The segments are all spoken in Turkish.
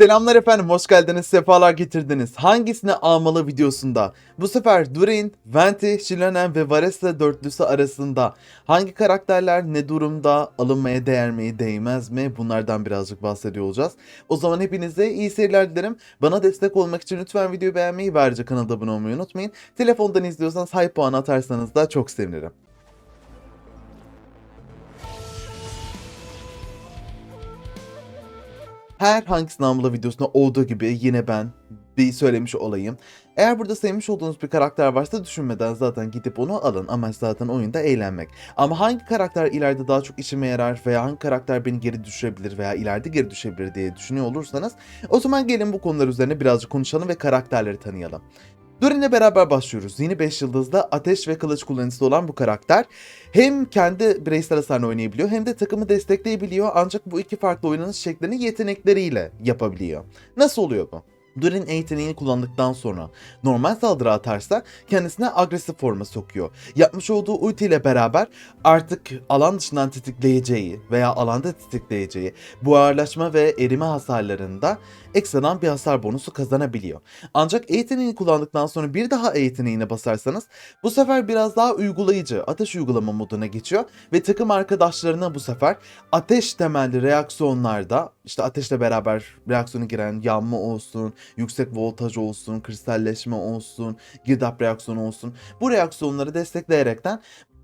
Selamlar efendim, hoş geldiniz, sefalar getirdiniz. Hangisini almalı videosunda? Bu sefer Durin, Venti, Shilonen ve Varese dörtlüsü arasında hangi karakterler ne durumda, alınmaya değer mi, değmez mi? Bunlardan birazcık bahsediyor olacağız. O zaman hepinize iyi seyirler dilerim. Bana destek olmak için lütfen videoyu beğenmeyi ve ayrıca kanalda abone olmayı unutmayın. Telefondan izliyorsanız hype puan atarsanız da çok sevinirim. Her hangisini almalı videosunda olduğu gibi yine ben bir söylemiş olayım. Eğer burada sevmiş olduğunuz bir karakter varsa düşünmeden zaten gidip onu alın. Amaç zaten oyunda eğlenmek. Ama hangi karakter ileride daha çok işime yarar veya hangi karakter beni geri düşürebilir veya ileride geri düşebilir diye düşünüyor olursanız o zaman gelin bu konular üzerine birazcık konuşalım ve karakterleri tanıyalım. Durin'le beraber başlıyoruz. Yeni 5 yıldızda ateş ve kılıç kullanıcısı olan bu karakter hem kendi bireysel hasarını oynayabiliyor hem de takımı destekleyebiliyor ancak bu iki farklı oynanış şeklini yetenekleriyle yapabiliyor. Nasıl oluyor bu? Durin yeteneğini kullandıktan sonra normal saldırı atarsa kendisine agresif forma sokuyor. Yapmış olduğu ulti ile beraber artık alan dışından tetikleyeceği veya alanda tetikleyeceği buharlaşma ve erime hasarlarında ekstradan bir hasar bonusu kazanabiliyor. Ancak yeteneğini kullandıktan sonra bir daha yeteneğine basarsanız bu sefer biraz daha uygulayıcı ateş uygulama moduna geçiyor ve takım arkadaşlarına bu sefer ateş temelli reaksiyonlarda işte ateşle beraber reaksiyona giren yanma olsun, yüksek voltaj olsun, kristalleşme olsun, girdap reaksiyonu olsun bu reaksiyonları destekleyerekten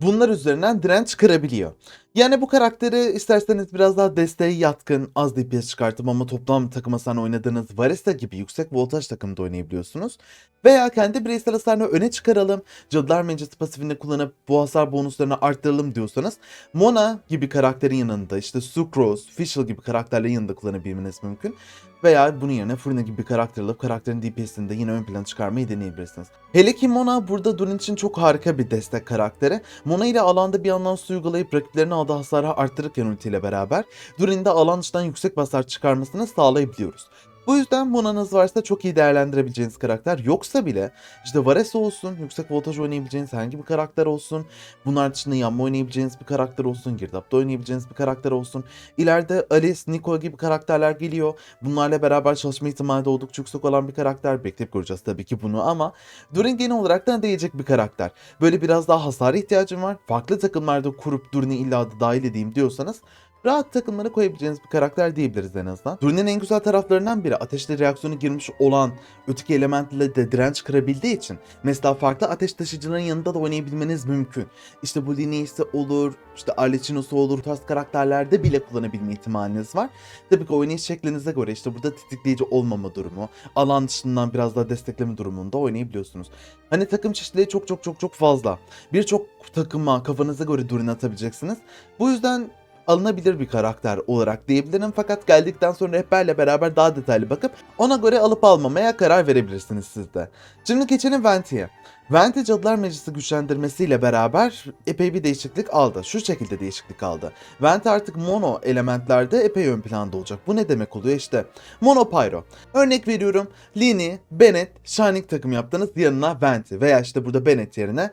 bunlar üzerinden direnç kırabiliyor. Yani bu karakteri isterseniz biraz daha desteğe yatkın, az DPS çıkartıp ama toplam takım hasarını oynadığınız Varista gibi yüksek voltaj takımda oynayabiliyorsunuz. Veya kendi bireysel hasarını öne çıkaralım, Cadılar Meclisi pasifini kullanıp bu hasar bonuslarını arttıralım diyorsanız Mona gibi karakterin yanında işte Sucrose, Fischl gibi karakterlerin yanında kullanabilmeniz mümkün. Veya bunun yerine Furina gibi bir karakter alıp karakterin DPS'ini de yine ön plana çıkarmayı deneyebilirsiniz. Hele ki Mona burada Durin için çok harika bir destek karakteri. Mona ile alanda bir yandan su uygulayıp rakiplerine aldığı hasarı arttırırken ultiyle beraber Durin'in de alan dışından yüksek hasar çıkarmasını sağlayabiliyoruz. Bu yüzden Mona'nız varsa çok iyi değerlendirebileceğiniz karakter. Yoksa bile işte Vares olsun, yüksek voltaj oynayabileceğiniz herhangi bir karakter olsun. Bunlar dışında yanma oynayabileceğiniz bir karakter olsun. Girdapta oynayabileceğiniz bir karakter olsun. İleride Alice, Nico gibi karakterler geliyor. Bunlarla beraber çalışma ihtimali de oldukça yüksek olan bir karakter. Bekleyip göreceğiz tabii ki bunu ama Durin genel olarak da değecek bir karakter. Böyle biraz daha hasara ihtiyacım var. Farklı takımlarda kurup Durin'i illa da dahil edeyim diyorsanız rahat takımlara koyabileceğiniz bir karakter diyebiliriz en azından. Durin'in en güzel taraflarından biri ateşle reaksiyonu girmiş olan öteki elementle de direnç kırabildiği için mesela farklı ateş taşıyıcıların yanında da oynayabilmeniz mümkün. İşte bu Lineis'i olur, işte Arlecchino'su olur, tarz karakterlerde bile kullanabilme ihtimaliniz var. Tabii ki oynayış şeklinize göre işte burada tetikleyici olmama durumu, alan dışından biraz daha destekleme durumunda oynayabiliyorsunuz. Hani takım çeşitliliği çok çok çok çok fazla. Birçok takıma kafanıza göre Durin atabileceksiniz. Bu yüzden alınabilir bir karakter olarak diyebilirim fakat geldikten sonra rehberle beraber daha detaylı bakıp ona göre alıp almamaya karar verebilirsiniz siz de. Şimdi geçelim Venti'ye. Venti Cadılar Meclisi güçlendirmesiyle beraber epey bir değişiklik aldı. Şu şekilde değişiklik aldı. Venti artık mono elementlerde epey ön planda olacak. Bu ne demek oluyor işte? Mono Pyro. Örnek veriyorum. Lini, Bennett, Shining takım yaptınız yanına Venti veya işte burada Bennett yerine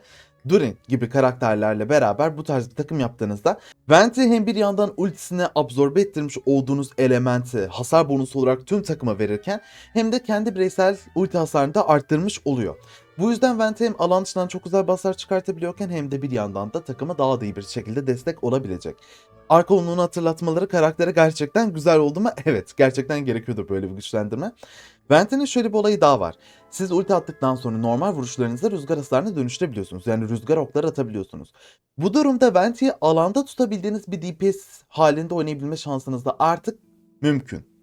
Durin gibi karakterlerle beraber bu tarz bir takım yaptığınızda Venti hem bir yandan ultisine absorbe ettirmiş olduğunuz elementi hasar bonusu olarak tüm takıma verirken hem de kendi bireysel ulti hasarını da arttırmış oluyor. Bu yüzden Venti hem alan dışından çok güzel bir hasar çıkartabiliyorken hem de bir yandan da takıma daha da iyi bir şekilde destek olabilecek. Arka onluğunu hatırlatmaları karaktere gerçekten güzel oldu mu? Evet gerçekten gerekiyordu böyle bir güçlendirme. Venti'nin şöyle bir olayı daha var. Siz ulti attıktan sonra normal vuruşlarınızı rüzgar hasarına dönüştürebiliyorsunuz. Yani rüzgar okları atabiliyorsunuz. Bu durumda Venti'yi alanda tutabildiğiniz bir DPS halinde oynayabilme şansınız da artık mümkün.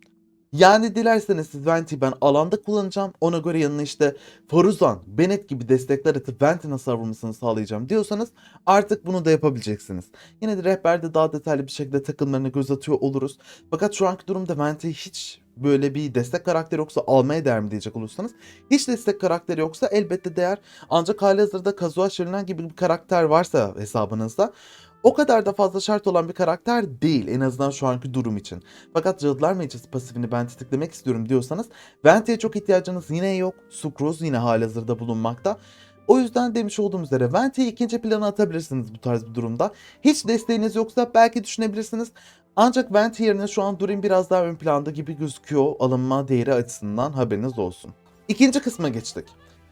Yani dilerseniz siz Venti'yi ben alanda kullanacağım. Ona göre yanına işte Faruzan, Bennett gibi destekler atıp Venti'nin hasar vurmasını sağlayacağım diyorsanız artık bunu da yapabileceksiniz. Yine de rehberde daha detaylı bir şekilde takımlarına göz atıyor oluruz. Fakat şu anki durumda Venti hiç böyle bir destek karakteri yoksa almaya değer mi diyecek olursanız hiç destek karakteri yoksa elbette değer. Ancak halihazırda Kazuha Shuriken gibi bir karakter varsa hesabınızda o kadar da fazla şart olan bir karakter değil en azından şu anki durum için. Fakat Cadılar Meclisi pasifini ben tetiklemek istiyorum diyorsanız Venti'ye çok ihtiyacınız yine yok. Sucrose yine halihazırda bulunmakta. O yüzden demiş olduğum üzere Venti'yi ikinci plana atabilirsiniz bu tarz bir durumda. Hiç desteğiniz yoksa belki düşünebilirsiniz. Ancak Vent yerine şu an Durin biraz daha ön planda gibi gözüküyor alınma değeri açısından haberiniz olsun. İkinci kısma geçtik.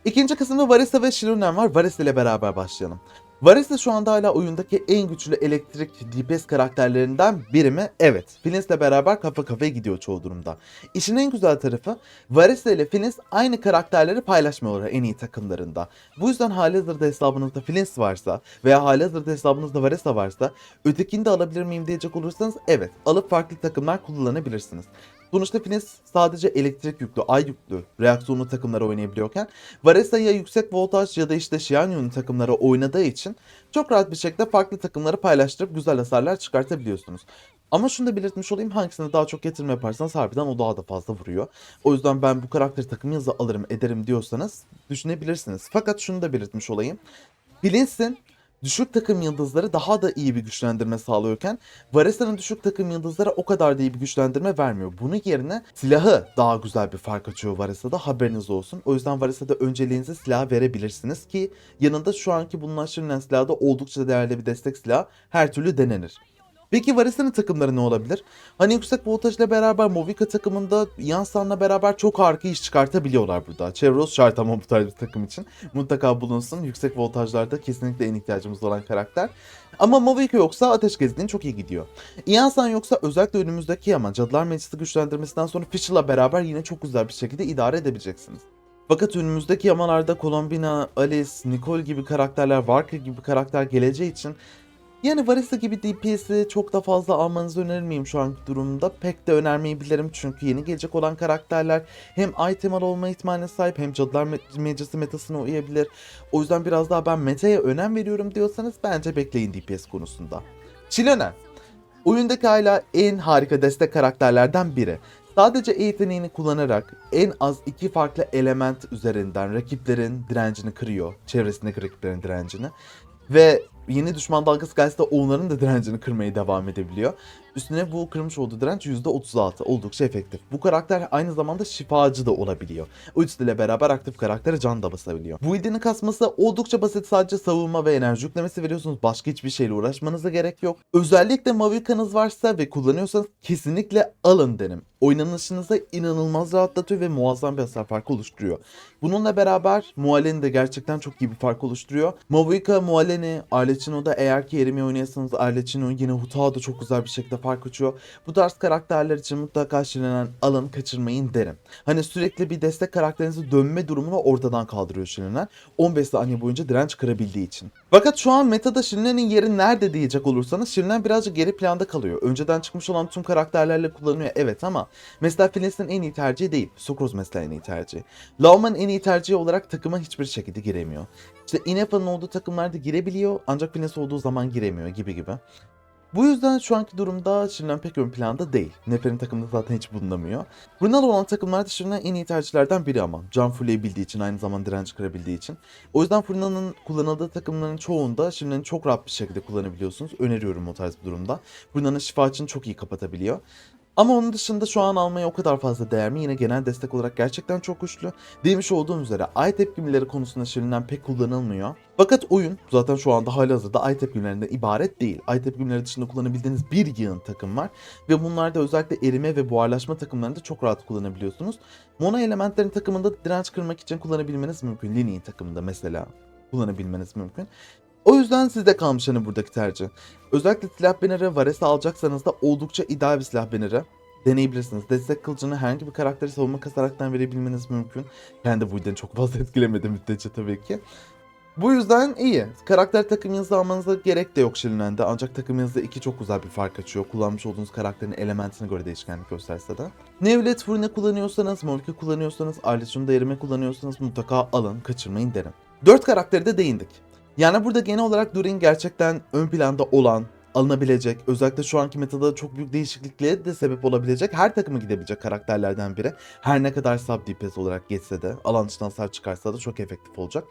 İkinci kısımda Varisa ve Shirunen var. Varisa ile beraber başlayalım. Varisa şu anda hala oyundaki en güçlü elektrik DPS karakterlerinden biri mi? Evet. Finn's ile beraber kafa kafaya gidiyor çoğu durumda. İşin en güzel tarafı Varisa ile Finns aynı karakterleri paylaşmıyorlar en iyi takımlarında. Bu yüzden halihazırda hesabınızda Finns varsa veya halihazırda hesabınızda Varisa varsa ötekini de alabilir miyim diyecek olursanız evet alıp farklı takımlar kullanabilirsiniz. Sonuçta Finns sadece elektrik yüklü, ay yüklü reaksiyonlu takımlara oynayabiliyorken Varesa ya yüksek voltaj ya da işte Xianyu'nun takımları oynadığı için çok rahat bir şekilde farklı takımları paylaştırıp güzel hasarlar çıkartabiliyorsunuz. Ama şunu da belirtmiş olayım hangisine daha çok yatırım yaparsanız harbiden o daha da fazla vuruyor. O yüzden ben bu karakteri takım yazı alırım ederim diyorsanız düşünebilirsiniz. Fakat şunu da belirtmiş olayım. Bilinsin düşük takım yıldızları daha da iyi bir güçlendirme sağlıyorken Varesa'nın düşük takım yıldızları o kadar da iyi bir güçlendirme vermiyor. Bunun yerine silahı daha güzel bir fark açıyor Varesa'da haberiniz olsun. O yüzden Varesa'da önceliğinizi silaha verebilirsiniz ki yanında şu anki bulunlaştırılan silahı da oldukça değerli bir destek silahı her türlü denenir. Peki Varesa'nın takımları ne olabilir? Hani yüksek voltajla beraber Movica takımında Yansan'la beraber çok harika iş çıkartabiliyorlar burada. Chevrolet şart ama bu tarz bir takım için. Mutlaka bulunsun. Yüksek voltajlarda kesinlikle en ihtiyacımız olan karakter. Ama Movica yoksa Ateş Gezgin çok iyi gidiyor. Yansan yoksa özellikle önümüzdeki ama Cadılar Meclisi güçlendirmesinden sonra Fischl'la beraber yine çok güzel bir şekilde idare edebileceksiniz. Fakat önümüzdeki yamalarda Colombina, Alice, Nicole gibi karakterler, Walker gibi karakter geleceği için yani Varisa gibi DPS'i çok da fazla almanızı önermeyeyim şu anki durumda. Pek de önermeyebilirim çünkü yeni gelecek olan karakterler hem itemal olma ihtimaline sahip hem Cadılar Me- Meclisi metasına uyabilir. O yüzden biraz daha ben metaya önem veriyorum diyorsanız bence bekleyin DPS konusunda. Chilena. Oyundaki hala en harika destek karakterlerden biri. Sadece yeteneğini kullanarak en az iki farklı element üzerinden rakiplerin direncini kırıyor. Çevresindeki rakiplerin direncini. Ve yeni düşman dalgası gelse onların da direncini kırmaya devam edebiliyor. Üstüne bu kırmış olduğu direnç %36 oldukça efektif. Bu karakter aynı zamanda şifacı da olabiliyor. Ulti ile beraber aktif karaktere can da basabiliyor. Bu ildiğini kasması oldukça basit sadece savunma ve enerji yüklemesi veriyorsunuz. Başka hiçbir şeyle uğraşmanıza gerek yok. Özellikle Mavikanız varsa ve kullanıyorsanız kesinlikle alın derim. Oynanışınızı inanılmaz rahatlatıyor ve muazzam bir hasar farkı oluşturuyor. Bununla beraber Mualeni de gerçekten çok iyi bir fark oluşturuyor. Mavuika, Mualeni, Arlecchino'da eğer ki Erimi oynuyorsanız Arlecchino yine Hutao da çok güzel bir şekilde fark açıyor. Bu tarz karakterler için mutlaka Şirinen alın kaçırmayın derim. Hani sürekli bir destek karakterinizi dönme durumunu ortadan kaldırıyor Şirinen. 15 saniye boyunca direnç kırabildiği için. Fakat şu an metada Şirinen'in yeri nerede diyecek olursanız Şirinen birazcık geri planda kalıyor. Önceden çıkmış olan tüm karakterlerle kullanıyor evet ama mesela Filistin en iyi tercihi değil. Sokroz mesela en iyi tercihi. Lauman en iyi tercihi olarak takıma hiçbir şekilde giremiyor. İşte Inefa'nın olduğu takımlarda girebiliyor ancak Filis olduğu zaman giremiyor gibi gibi. Bu yüzden şu anki durumda Şirinen pek ön planda değil. Nefer'in takımında zaten hiç bulunamıyor. Brunel olan takımlarda Şirinen en iyi tercihlerden biri ama. Can fullleyebildiği için aynı zamanda direnç kırabildiği için. O yüzden Brunel'ın kullanıldığı takımların çoğunda Şirinen'i çok rahat bir şekilde kullanabiliyorsunuz. Öneriyorum o tarz bir durumda. Brunel'ın şifa için çok iyi kapatabiliyor. Ama onun dışında şu an almaya o kadar fazla değer mi? Yine genel destek olarak gerçekten çok güçlü. Demiş olduğum üzere ay tepkimeleri konusunda Şirinden pek kullanılmıyor. Fakat oyun zaten şu anda halihazırda ay tepkimlerinden ibaret değil. Ay tepkimeleri dışında kullanabildiğiniz bir yığın takım var. Ve bunlarda özellikle erime ve buharlaşma takımlarında çok rahat kullanabiliyorsunuz. Mono elementlerin takımında direnç kırmak için kullanabilmeniz mümkün. Line'in takımında mesela kullanabilmeniz mümkün. O yüzden sizde kalmış hani buradaki tercih. Özellikle silah banner'ı Varese alacaksanız da oldukça ideal bir silah banner'ı deneyebilirsiniz. Destek kılıcını herhangi bir karakteri savunma kasaraktan verebilmeniz mümkün. Kendi bu yüzden çok fazla etkilemedi müddetçe tabii ki. Bu yüzden iyi. Karakter takım yazı almanıza gerek de yok Şirinen'de. Ancak takım yazı iki çok güzel bir fark açıyor. Kullanmış olduğunuz karakterin elementine göre değişkenlik gösterse de. Nevlet Furine kullanıyorsanız, Morka kullanıyorsanız, Arleçun'u da erime kullanıyorsanız mutlaka alın, kaçırmayın derim. Dört karakteri de değindik. Yani burada genel olarak Durin gerçekten ön planda olan, alınabilecek, özellikle şu anki metada çok büyük değişikliklere de sebep olabilecek, her takıma gidebilecek karakterlerden biri. Her ne kadar sub DPS olarak geçse de, alan dışından sub çıkarsa da çok efektif olacak.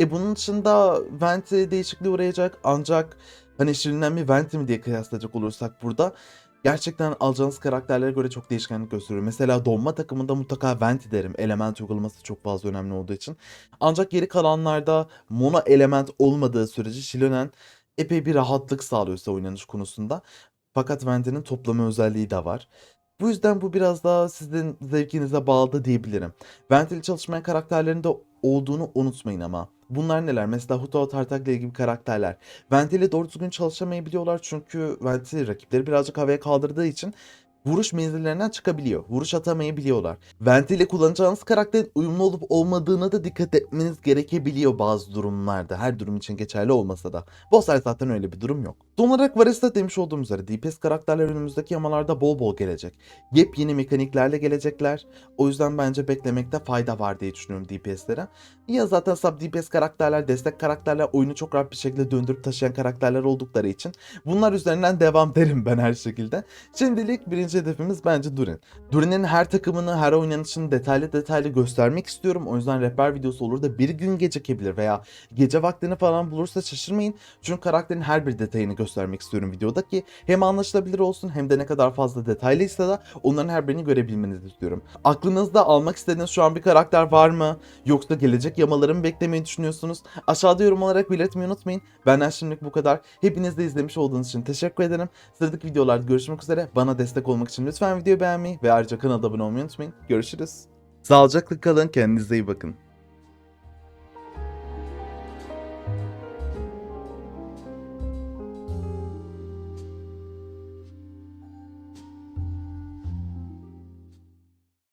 E bunun dışında Venti değişikliğe uğrayacak ancak hani Şirinden mi Venti mi diye kıyaslayacak olursak burada gerçekten alacağınız karakterlere göre çok değişkenlik gösteriyor. Mesela donma takımında mutlaka Venti derim. Element uygulaması çok fazla önemli olduğu için. Ancak geri kalanlarda mono element olmadığı sürece Shilonen epey bir rahatlık sağlıyor size oynanış konusunda. Fakat Ventil'in toplama özelliği de var. Bu yüzden bu biraz daha sizin zevkinize bağlı diyebilirim. Ventil çalışmayan karakterlerinde olduğunu unutmayın ama. Bunlar neler? Mesela Huto Tartaglia gibi karakterler. Ventil'e doğru düzgün çalışamayabiliyorlar çünkü Ventil rakipleri birazcık havaya kaldırdığı için vuruş menzillerinden çıkabiliyor. Vuruş atamayabiliyorlar. Ventil ile kullanacağınız karakterin uyumlu olup olmadığına da dikkat etmeniz gerekebiliyor bazı durumlarda. Her durum için geçerli olmasa da. Bosslar zaten öyle bir durum yok. Son olarak Varys'ta demiş olduğum üzere DPS karakterler önümüzdeki yamalarda bol bol gelecek. Yepyeni mekaniklerle gelecekler. O yüzden bence beklemekte fayda var diye düşünüyorum DPS'lere. Ya zaten sub DPS karakterler, destek karakterler oyunu çok rahat bir şekilde döndürüp taşıyan karakterler oldukları için bunlar üzerinden devam derim ben her şekilde. Şimdilik birinci hedefimiz bence Durin. Durin'in her takımını, her oynanışını detaylı detaylı göstermek istiyorum. O yüzden rehber videosu olur da bir gün gecikebilir veya gece vaktini falan bulursa şaşırmayın. Çünkü karakterin her bir detayını göstermek istiyorum videoda ki hem anlaşılabilir olsun hem de ne kadar fazla detaylıysa da onların her birini görebilmenizi istiyorum. Aklınızda almak istediğiniz şu an bir karakter var mı? Yoksa gelecek yamaları mı beklemeyi düşünüyorsunuz? Aşağıda yorum olarak belirtmeyi unutmayın. Benden şimdilik bu kadar. Hepiniz de izlemiş olduğunuz için teşekkür ederim. Sıradaki videolarda görüşmek üzere. Bana destek olmak için lütfen videoyu beğenmeyi ve ayrıca kanala abone olmayı unutmayın. Görüşürüz. Sağlıcakla kalın. Kendinize iyi bakın.